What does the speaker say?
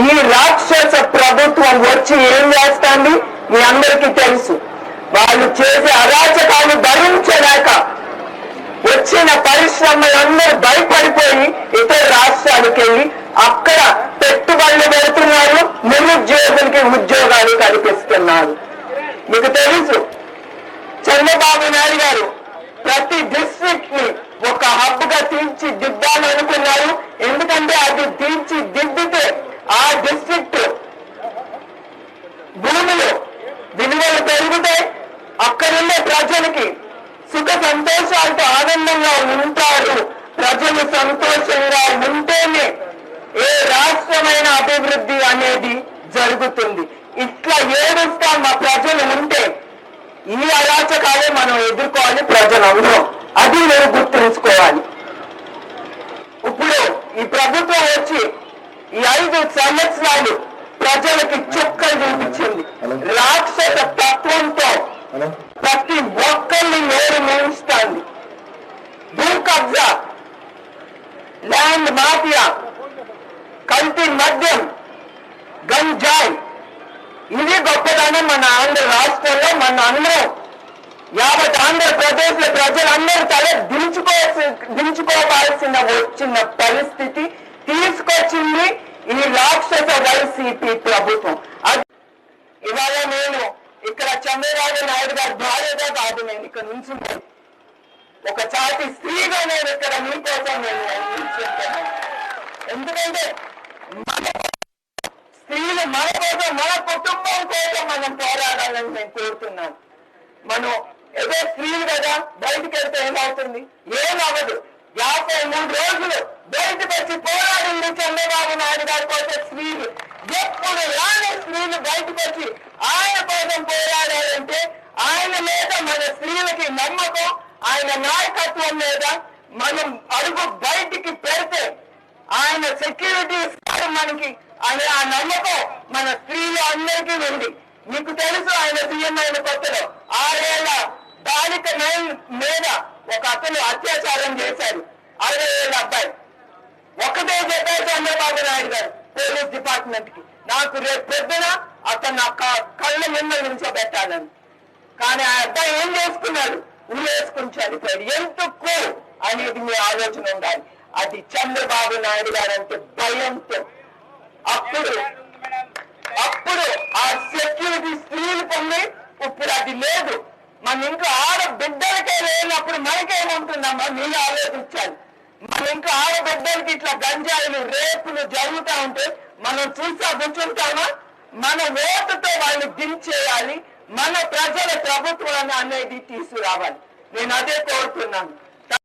ఈ రాక్షస ప్రభుత్వం వచ్చి ఏం చేస్తాంది? మీ అందరికీ తెలుసు. వాళ్ళు చేసే అరాచకాలు భరించలేక వచ్చిన పరిశ్రమలందరూ భయపడిపోయి ఇతర రాష్ట్రాలకు వెళ్ళి అక్కడ పెట్టుబడులు పెడుతున్నారు నిరుద్యోగులకి ఉద్యోగాలు కల్పిస్తున్నారు. మీకు తెలుసు చంద్రబాబు నాయుడు గారు ప్రతి డిస్ట్రిక్ట్ని ఒక హబ్గా తీర్చి ఎందుకంటే అది తీర్చి దిద్దితే ఆ డిస్ట్రిక్ట్ భూములు విలువలు పెరుగుతాయి. అక్కడుండే ప్రజలకి సుఖ సంతోషాలతో ఆనందంగా ఉంటారు. ప్రజలు సంతోషంగా ఉంటేనే ఏ రాష్ట్రమైన అభివృద్ధి అనేది జరుగుతుంది. ఇట్లా ఏడుస్తా మా ప్రజలు ఉంటే ఈ అరాచకాలే మనం ఎదుర్కోవాలి ప్రజలందరం. అది నేను గుర్తుంచుకోవాలి. ఈ ప్రభుత్వం వచ్చి ఈ ఐదు సంవత్సరాలు ప్రజలకి చుక్కలు చూపించింది. రాక్షస తత్వంతో ప్రతి ఒక్కరిని నోరు మూయిస్తాంది. భూ కబ్జా ల్యాండ్ మాఫియా కల్తీ మద్యం గంజాయి. ఇది గొప్పదనం మన ఆంధ్ర రాష్ట్రంలో మన అందరం యావత్ ఆంధ్రప్రదేశ్లో ప్రజలందరూ తల దించుకోవాల్సి దించుకోవాల్సిన వచ్చిన పరిస్థితి తీసుకొచ్చింది ఈ రాక్షస వైసీపీ ప్రభుత్వం. ఇవాళ నేను ఇక్కడ చంద్రబాబు నాయుడు గారి భార్యగా కాదు నేను ఇక్కడ నుంచి ఒక చాటి స్త్రీగా నేను ఇక్కడ మీకోసం నేను ఎందుకంటే మన స్త్రీలు మన కోసం మన కుటుంబం కోసం మనం పోరాడాలని నేను కోరుతున్నాను. మనం ఏదో స్త్రీలు కదా? బయటికి వెళ్తే ఏమవుతుంది? ఏమవ్వదు. యాభై మూడు రోజులు బయటకు వచ్చి పోరాడింది చంద్రబాబు నాయుడు గారి కోసం స్త్రీలు ఎప్పుడు రాని స్త్రీలు బయటకు వచ్చి ఆయన కోసం పోరాడారంటే ఆయన మీద మన స్త్రీలకి నమ్మకం ఆయన నాయకత్వం మీద మనం అడుగు బయటికి పెడితే ఆయన సెక్యూరిటీ ఇస్తారు మనకి అనే ఆ నమ్మకం మన స్త్రీలు అందరికీ ఉంది. మీకు తెలుసు ఆయన సీఎం అయిన కొత్తలో ఆరేళ్ళ బాలిక మీద ఒక అతను అత్యాచారం చేశారు అరవై ఏళ్ళ అబ్బాయి. ఒకటే చెప్పారు చంద్రబాబు నాయుడు గారు పోలీస్ డిపార్ట్మెంట్కి నాకు రేపు పొద్దున అతను నా కళ్ళ ముందు నిల్చోబెట్టాలని. కానీ ఆ అబ్బాయి ఏం చేసుకున్నాడు? ఉరేసుకుని చనిపోయాడు. ఎందుకు అనేది మీ ఆలోచన ఉండాలి. అది చంద్రబాబు నాయుడు గారు అంటే భయంతో. అప్పుడు అప్పుడు ఆ సెక్యూరిటీ స్త్రీలు పొంది ఇప్పుడు అది లేదు. మన ఇంకా లేనప్పుడు మనకేముంటుందమ్మా మీరు ఆలోచించాలి. మన ఇంట్లో ఆడబిడ్డలకి ఇట్లా గంజాయిలు రేపులు జరుగుతూ ఉంటే మనం చూసా కూర్చుంటామా? మన ఓటుతో వాళ్ళు దించేయాలి. మన ప్రజల ప్రభుత్వాన్ని అనేది తీసుకురావాలి. నేను అదే కోరుతున్నాను.